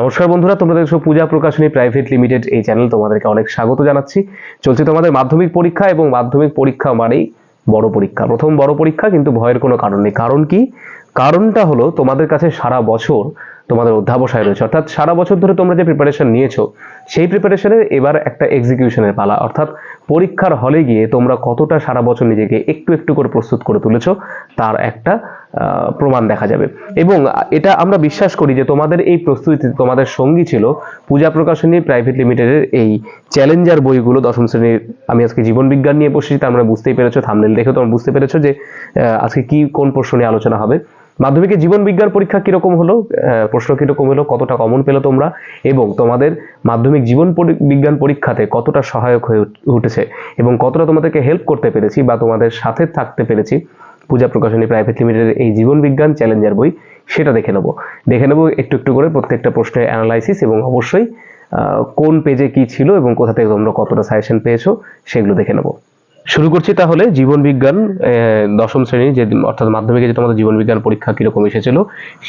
নমস্কার বন্ধুরা তোমরা দেখছ পূজা প্রকাশনী প্রাইভেট লিমিটেড এই চ্যানেল তোমাদেরকে অনেক স্বাগত জানাচ্ছি। চলছে তোমাদের মাধ্যমিক পরীক্ষা এবং মাধ্যমিক পরীক্ষা মানেই বড় পরীক্ষা। প্রথম বড় পরীক্ষা, কিন্তু ভয়ের কোনো কারণ নেই। কারণ কি? কারণটা হলো তোমাদের কাছে সারা বছর তোমাদের অধ্যাবসায় রয়েছে। অর্থাৎ সারা বছর ধরে তোমরা যে প্রিপারেশন নিয়েছো, সেই প্রিপারেশনের এবার একটা এক্সিকিউশনের পালা। অর্থাৎ পরীক্ষার হলে গিয়ে তোমরা কতটা সারা বছর নিজেকে একটু একটু করে প্রস্তুত করে তুলেছো, তার একটা প্রমাণ দেখা যাবে। এবং এটা আমরা বিশ্বাস করি যে তোমাদের এই প্রস্তুতি, তোমাদের সঙ্গী ছিল পূজা প্রকাশনী প্রাইভেট লিমিটেডের এই চ্যালেঞ্জার বইগুলো দশম শ্রেণির, আমি আজকে জীবন বিজ্ঞান নিয়ে বসেছি তার মানে বুঝতেই পেরেছ থামনেল দেখে তোমরা বুঝতে পেরেছ যে আজকে কি কোন প্রশ্ন নিয়ে আলোচনা হবে। মাধ্যমিকে জীবন বিজ্ঞান পরীক্ষা কীরকম হলো? প্রশ্ন কীরকম হলো? কতটা কমন পেল তোমরা? এবং তোমাদের মাধ্যমিক জীবন বিজ্ঞান পরীক্ষাতে কতটা সহায়ক হয়ে উঠেছে? এবং কতটা তোমাদেরকে হেল্প করতে পেরেছি বা তোমাদের সাথে থাকতে পেরেছি? পূজা প্রকাশনী প্রাইভেট লিমিটেডের এই জীবন বিজ্ঞান চ্যালেঞ্জার বই, সেটা দেখে নেব। দেখে নেব একটু একটু করে প্রত্যেকটা প্রশ্নের অ্যানালাইসিস এবং অবশ্যই কোন পেজে কি ছিল এবং কোথা থেকে তোমরা কতটা সাজেশন পেয়েছ, সেগুলো দেখে নেব। শুরু করছি তাহলে জীবন বিজ্ঞান দশম শ্রেণি, যে অর্থাৎ মাধ্যমিকে যে তোমাদের জীবন বিজ্ঞান পরীক্ষা কীরকম এসেছিল,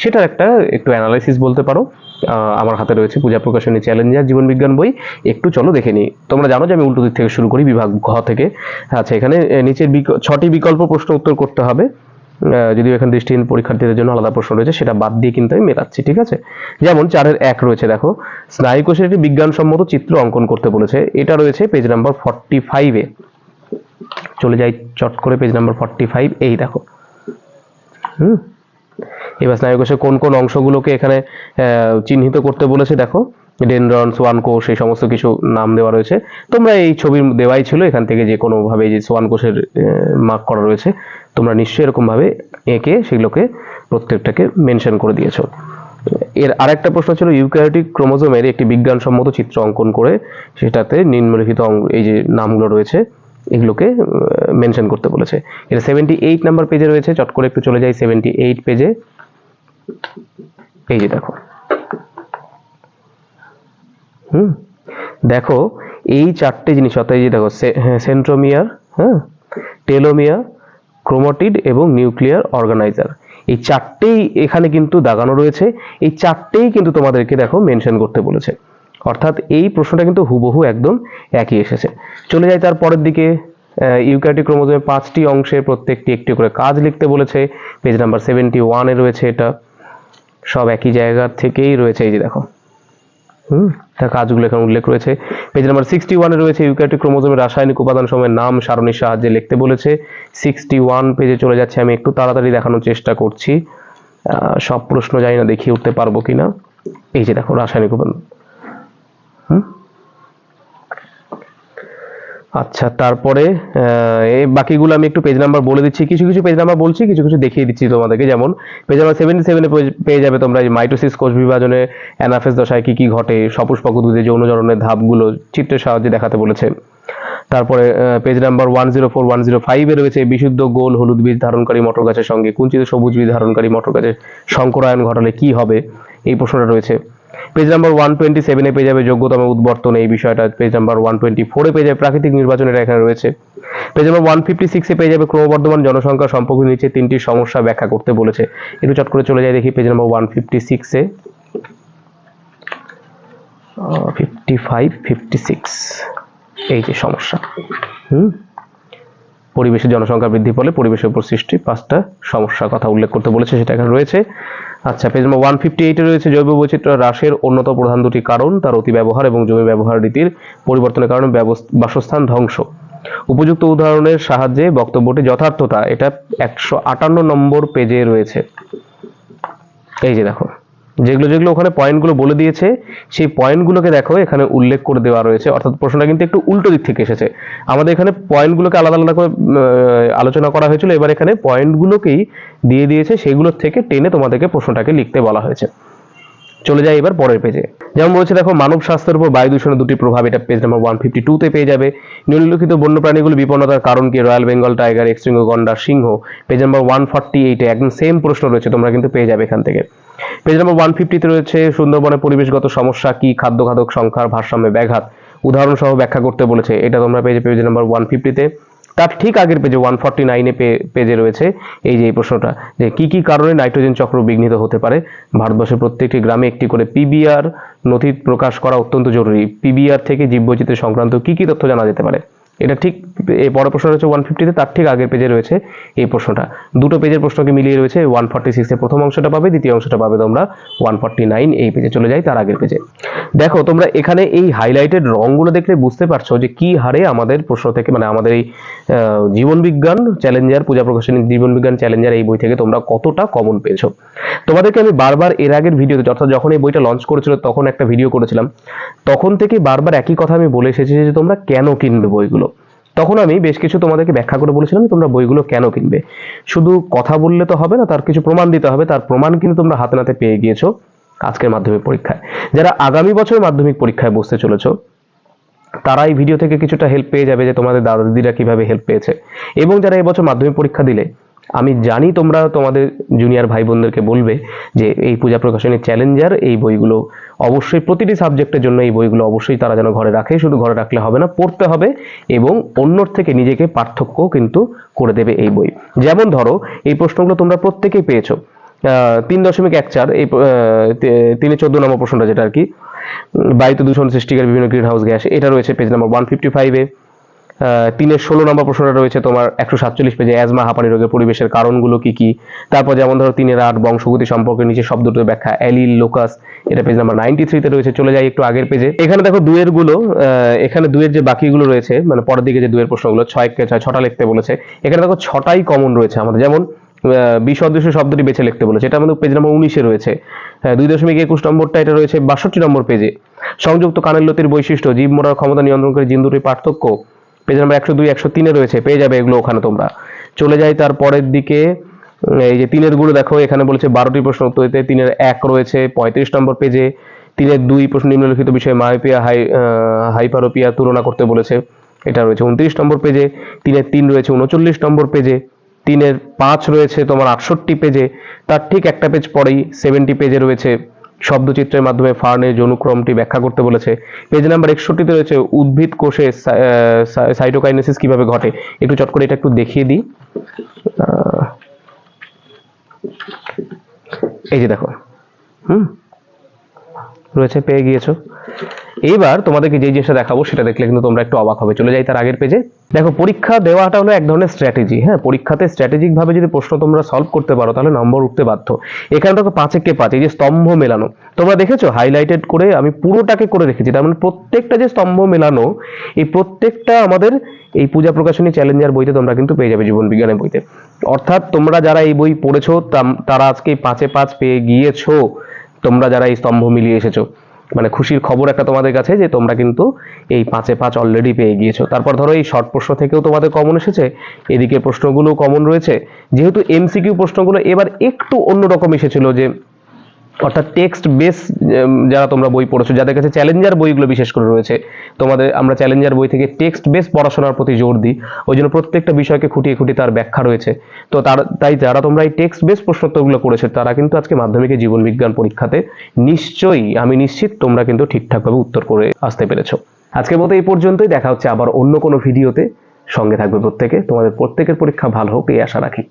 সেটার একটা একটু অ্যানালাইসিস বলতে পারো। আমার হাতে রয়েছে পূজা প্রকাশনী চ্যালেঞ্জার জীবন বিজ্ঞান বই। একটু চলো দেখে নিই। তোমরা জানো যে আমি উল্টো দিক থেকে শুরু করি, বিভাগ ঘ থেকে। আচ্ছা এখানে নিচের ছটি বিকল্প প্রশ্ন উত্তর করতে হবে। যদিও এখানে দৃষ্টিহীন পরীক্ষার্থীদের জন্য আলাদা প্রশ্ন রয়েছে, সেটা বাদ দিয়ে কিন্তু আমি মেলাচ্ছি, ঠিক আছে? যেমন চারের এক রয়েছে, দেখো। স্নায়ুকোষের একটি বিজ্ঞানসম্মত চিত্র অঙ্কন করতে বলেছে। এটা রয়েছে পেজ নাম্বার ফর্টি ফাইভে চলে যাই চট করে পেজ নাম্বার ফর্টি ফাইভ এই দেখো। হুম? এবার স্নায়ুকোষের কোন কোন অংশগুলোকে এখানে চিহ্নিত করতে বলেছে দেখো। ডেনড্রন সোয়ান কোষ, এই সমস্ত কিছু নাম দেওয়া রয়েছে। তোমরা এই ছবির দেওয়াই ছিল, এখান থেকে যে কোনোভাবে যে সোয়ান কোষের মার্ক করা রয়েছে, তোমরা নিশ্চয়ই এরকমভাবে এঁকে সেগুলোকে প্রত্যেকটাকে মেনশন করে দিয়েছ। এর আরেকটা প্রশ্ন ছিল, ইউক্যারিওটিক ক্রোমোজোমের একটি বিজ্ঞানসম্মত চিত্র অঙ্কন করে সেটাতে নিম্নলিখিত এই যে নামগুলো রয়েছে এগুলোকে মেনশন করতে বলেছে। এটা সেভেন্টি এইট নাম্বার পেজে রয়েছে, চট করে একটু চলে যাই সেভেন্টি এইট পেজে এই যে দেখো। হুম? দেখো, এই চারটে জিনিস, অর্থাৎ এই যে দেখো সেন্ট্রোমিয়ার হ্যাঁ টেলোমিয়ার ক্রোমাটিড এবং নিউক্লিয়ার অর্গানাইজার এই চারটেই এখানে কিন্তু দাগানো রয়েছে। এই চারটেই কিন্তু তোমাদেরকে দেখো মেনশন করতে বলেছে। অর্থাৎ এই প্রশ্নটা কিন্তু হুবহু একদম একই এসেছে। চলে যাই তার পরের দিকে ইউক্যারিওটিক ক্রোমোজোমে পাঁচটি অংশের প্রত্যেকটি একটি করে কাজ লিখতে বলেছে। পেজ নাম্বার সেভেন্টি ওয়ানে রয়েছে এটা। সব একই জায়গা থেকেই রয়েছে এই যে দেখো। হুম তার কাজগুলো এখানে উল্লেখ রয়েছে। পেজ নাম্বার সিক্সটি ওয়ানে রয়েছে ইউক্যারিওটিক ক্রোমোজোমের রাসায়নিক উপাদান সময়ের নাম সারণীর সাহায্যে লিখতে বলেছে। সিক্সটি ওয়ান পেজে চলে যাচ্ছে, আমি একটু তাড়াতাড়ি দেখানোর চেষ্টা করছি। সব প্রশ্ন জানি না, দেখিয়ে উঠতে পারব কিনা। এই যে দেখো, রাসায়নিক উপাদান। আচ্ছা তারপরে এই বাকিগুলো আমি একটু পেজ নাম্বার বলে দিচ্ছি। কিছু কিছু পেজ নাম্বার বলছি, কিছু কিছু দেখিয়ে দিচ্ছি তোমাদেরকে। যেমন পেজ নাম্বার সেভেন্টি সেভেনে পেয়ে যাবে তোমরা এই মাইটোসিস কোষ বিভাজনে অ্যানাফেস দশায় কী কী ঘটে, সপুষ্পক উদ্ভিদে যৌন জননের ধাপগুলো চিত্রের সাহায্যে দেখাতে বলেছে। তারপরে page number one zero four one zero ফাইভে রয়েছে, বিশুদ্ধ গোল হলুদ বীজ ধারণকারী মটর গাছের সঙ্গে কুঞ্চিত সবুজ বীজ ধারণকারী মটর গাছের সংকরায়ন ঘটালে কি হবে? এই প্রশ্নটা রয়েছে। পেজ নাম্বার ওয়ান টোয়েন্টি সেভেনে পেয়ে যাবে যোগ্যতম উদ্বর্তন। এই বিষয়টা পেজ নাম্বার ওয়ান টোয়েন্টি ফোরে পেয়ে যাবে। প্রাকৃতিক নির্বাচন এটা এখানে রয়েছে। পেজ নাম্বার ওয়ান ফিফটি সিক্সে পেয়ে যাবে ক্রমবর্ধমান জনসংখ্যা সম্পর্কিত নিচে তিনটি সমস্যা ব্যাখ্যা করতে বলেছে। একটু চট করে চলে যাই দেখি পেজ নাম্বার ওয়ান ফিফটি সিক্সে ফিফটি ফাইভ ফিফটি সিক্স এই যে সমস্যা। হুম? পরিবেশের জনসংখ্যা বৃদ্ধি ফলে পরিবেশের উপর সৃষ্টি পাঁচটা সমস্যার কথা উল্লেখ করতে বলেছে, সেটা এখানে রয়েছে। আচ্ছা পেজ নম্বর ওয়ান ফিফটি এইটে রয়েছে জৈব বৈচিত্র্য হ্রাসের অন্যতম প্রধান দুটি কারণ, তার অতি ব্যবহার এবং জমি ব্যবহার রীতির পরিবর্তনের কারণে বাসস্থান ধ্বংস। উপযুক্ত উদাহরণের সাহায্যে বক্তব্যটি যথার্থতা, এটা একশো আটান্ন নম্বর পেজে রয়েছে। এই যে দেখো। যেগুলো যেগুলো ওখানে পয়েন্টগুলো বলে দিয়েছে, সেই পয়েন্টগুলোকে দেখো এখানে উল্লেখ করে দেওয়া রয়েছে। অর্থাৎ প্রশ্নটা কিন্তু একটু উল্টো দিক থেকে এসেছে। আমাদের এখানে পয়েন্টগুলোকে আলাদা আলাদা করে আলোচনা করা হয়েছিল। এবার এখানে পয়েন্টগুলোকেই দিয়ে দিয়েছে, সেগুলোর থেকে টেনে তোমাদেরকে প্রশ্নটাকে লিখতে বলা হয়েছে। চলে যায় এবার পরের পেজে যেমন বলছে, দেখো, মানব স্বাস্থ্যের উপর বায়ু দূষণের দুটি প্রভাব, এটা পেজ নাম্বার ওয়ান ফিফটি টুতে পেয়ে যাবে। নিম্নলিখিত বন্যপ্রাণীগুলো বিপন্নতার কারণ কি? রয়্যাল বেঙ্গল টাইগার এক্সট্রিঙ্গ গন্ডার সিংহ। পেজ নাম্বার ওয়ান ফর্টি এইটে একদম সেম প্রশ্ন রয়েছে, তোমরা কিন্তু পেয়ে যাবে এখান থেকে। পেজ নাম্বার ওয়ান ফিফটিতে রয়েছে সুন্দরবনের পরিবেশগত সমস্যা কি? খাদ্য খাদক সংখ্যার ভারসাম্যে ব্যাঘাত। উদাহরণ সহ ব্যাখ্যা করতে বলেছে, এটা তোমরা পেয়ে পেজ নাম্বার ওয়ান ফিফটিতে তার ঠিক আগের পেজে ওয়ান ফর্টি নাইনে পেজে রয়েছে। এই যে এই প্রশ্নটা, যে কি কি কারণে নাইট্রোজেন চক্র বিঘ্নিত হতে পারে? ভারতবর্ষের প্রত্যেকটি গ্রামে একটি করে পিবিআর নথি প্রকাশ করা অত্যন্ত জরুরি। পিবিআর থেকে জীববৈচিত্র্য সংক্রান্ত কি কি তথ্য জানা যেতে পারে? এটা ঠিক এই বড় প্রশ্ন রয়েছে ওয়ান ফিফটিতে তার ঠিক আগের পেজে রয়েছে এই প্রশ্নটা। দুটো পেজের প্রশ্নকে মিলিয়ে রয়েছে ওয়ান ফর্টি সিক্সের প্রথম অংশটা পাবে, দ্বিতীয় অংশটা পাবে তোমরা ওয়ান ফর্টি নাইন এই পেজে চলে যাই, তার আগের পেজে দেখো, তোমরা এখানে এই হাইলাইটেড রঙগুলো দেখলে বুঝতে পারছ যে কি হারে আমাদের প্রশ্ন থেকে মানে আমাদের এই জীবনবিজ্ঞান চ্যালেঞ্জার পূজা প্রকাশনী জীবনবিজ্ঞান চ্যালেঞ্জার এই বই থেকে তোমরা কতটা কমন পেয়েছ। তোমাদেরকে আমি বারবার এর আগের ভিডিওতে অর্থাৎ যখন এই বইটা লঞ্চ করেছিল, তখন একটা ভিডিও করেছিলাম। তখন থেকে বারবার একই কথা আমি বলে এসেছি যে তোমরা কেন কিনবে বইগুলো? তখন আমি বেশ কিছু তোমাদেরকে ব্যাখ্যা করে বলেছিলাম তোমরা বইগুলো কেন কিনবে। শুধু কথা বললে তো হবে না, তার কিছু প্রমাণ দিতে হবে, তার প্রমাণ কিন্তু তোমরা হাতে নাতে পেয়ে গিয়েছো আজকের মাধ্যমিক পরীক্ষায়। যারা আগামী বছর মাধ্যমিক পরীক্ষায় বসতে চলেছো, তারা এই ভিডিও থেকে কিছুটা হেল্প পেয়ে যাবে যে তোমাদের দাদা দিদিরা কীভাবে হেল্প পেয়েছে। এবং যারা এবছর মাধ্যমিক পরীক্ষা দিলে আমি জানি তোমরা তোমাদের জুনিয়র ভাই বোনদেরকে বলবে যে এই পূজা প্রকাশনের চ্যালেঞ্জার এই বইগুলো অবশ্যই প্রতিটি সাবজেক্টের জন্য এই বইগুলো অবশ্যই তারা যেন ঘরে রাখে, শুধু ঘরে রাখলে হবে না, পড়তে হবে এবং অন্যর থেকে নিজেকে পার্থক্য কিন্তু করে দেবে এই বই। যেমন ধরো, এই প্রশ্নগুলো তোমরা প্রত্যেকেই পেয়েছ। তিন দশমিক এক চার, এই তিনে চোদ্দ নম্বর প্রশ্নটা যেটা আর কি বায়ুতে দূষণ সৃষ্টিকারী বিভিন্ন গ্রিন হাউস গ্যাস এটা রয়েছে পেজ নাম্বার ওয়ান ফিফটি ফাইভে তিনের ষোলো নম্বর প্রশ্নটা রয়েছে তোমার একশো সাতচল্লিশ পেজে অ্যাজমা হাঁপানি রোগের পরিবেশের কারণগুলো কি কি? তারপর যেমন ধরো তিনের আট, বংশগতি সম্পর্কে নিচে শব্দটির ব্যাখ্যা, অ্যালিল, লোকাস, এটা পেজ নাম্বার নাইনটি থ্রিতে রয়েছে, চলে যাই একটু আগের পেজে এখানে দেখো দুয়েরগুলো এখানে দুয়ের যে বাকিগুলো রয়েছে মানে পরের দিকে যে দুয়ের প্রশ্নগুলো, ছয় কে, ছয়, ছটা লিখতে বলেছে। এখানে দেখো ছটাই কমন রয়েছে আমাদের, যেমন বিসদৃশ্য শব্দটি বেছে লিখতে বলেছে, এটা আমাদের পেজ নাম্বার উনিশে রয়েছে। দুই দশমিক একুশ নম্বরটা এটা রয়েছে বাষট্টি নম্বর পেজে সংযুক্ত কানের লতির বৈশিষ্ট্য জীব মরার ক্ষমতা নিয়ন্ত্রণ করে জিন দুটির পার্থক্য পেজ নাম্বার একশো দুই, একশো তিনে রয়েছে, পেয়ে যাবে এগুলো ওখানে তোমরা। চলে যাই তার পরের দিকে এই যে তিনেরগুলো দেখো, এখানে বলেছে বারোটি প্রশ্ন উত্তর দিতে, তিনের এক রয়েছে, পঁয়ত্রিশ নম্বর পেজে, তিনের দুই প্রশ্ন নিম্নলিখিত বিষয়ে মায়োপিয়া, হাই হাইপারোপিয়া তুলনা করতে বলেছে, এটা রয়েছে উনত্রিশ নম্বর পেজে, তিনের তিন রয়েছে উনচল্লিশ নম্বর পেজে, তিনের পাঁচ রয়েছে তোমার আটষট্টি পেজে, তার ঠিক একটা পেজ পরেই সেভেন্টি পেজে রয়েছে শব্দচিত্রের মাধ্যমে ফার্নের যনুক্রমটি ব্যাখ্যা করতে বলেছে। পেজ নাম্বার একষট্টিতে রয়েছে উদ্ভিদ কোষে সাইটোকাইনেসিস কীভাবে ঘটে? একটু চট করে এটা একটু দেখিয়ে দিই। এই যে দেখো। হুম? রয়েছে, পেয়ে গিয়েছো। এইবার তোমাদেরকে যে জিনিসটা দেখাবো, সেটা দেখলে কিন্তু তোমরা একটু অবাক হবে। চলে যাই তার আগের পেজে দেখো, পরীক্ষা দেওয়াটা হলো এক ধরনের স্ট্র্যাটেজি হ্যাঁ? পরীক্ষাতে স্ট্র্যাটেজিক ভাবে যদি প্রশ্ন তোমরা সলভ করতে পারো, তাহলে নম্বর উঠতে বাধ্য। এখানে দেখো পাঁচে কে পাঁচ, এই যে স্তম্ভ মেলানো। তোমরা দেখেছ? হাইলাইটেড করে আমি পুরোটাকে করে রেখেছি। তার মানে প্রত্যেকটা যে স্তম্ভ মেলানো, এই প্রত্যেকটা আমাদের এই পূজা প্রকাশনী চ্যালেঞ্জার বইতে তোমরা কিন্তু পেয়ে যাবে জীবন বিজ্ঞানের বইতে। অর্থাৎ তোমরা যারা এই বই পড়েছো তারা আজকে পাঁচে পাঁচ পেয়ে গিয়েছো, তোমরা যারা এই স্তম্ভ মিলিয়ে এসেছ। মানে খুশির খবর একটা তোমাদের কাছে যে তোমরা কিন্তু এই পাঁচে পাঁচ অলরেডি পেয়ে গিয়েছো। তারপর ধরো এই শর্ট প্রশ্ন থেকেও তোমাদের কমন এসেছে, এদিকে প্রশ্নগুলো কমন রয়েছে। যেহেতু এমসিকিউ প্রশ্নগুলো এবার একটু অন্যরকম এসেছিল যে অর্থাৎ টেক্সট বেস যারা তোমরা বই পড়েছো, যাদের কাছে চ্যালেঞ্জার বইগুলো বিশেষ করে রয়েছে, তোমাদের, আমরা চ্যালেঞ্জার বই থেকে টেক্সট বেস পড়াশোনার প্রতি জোর দিই। ওই জন্য প্রত্যেকটা বিষয়কে খুঁটিয়ে খুঁটিয়ে তার ব্যাখ্যা রয়েছে। তো তার, তাই যারা তোমরা এই টেক্সট বেস প্রশ্নোত্তরগুলো করেছ, তারা কিন্তু আজকে মাধ্যমিকে জীবন বিজ্ঞান পরীক্ষাতে নিশ্চয়ই, আমি নিশ্চিত তোমরা কিন্তু ঠিকঠাকভাবে উত্তর করে আসতে পেরেছ। আজকের মতো এই পর্যন্তই, দেখা হচ্ছে আবার অন্য কোনো ভিডিওতে সঙ্গে থাকবে প্রত্যেকে। তোমাদের প্রত্যেকের পরীক্ষা ভালো হোক, এই আশা রাখি।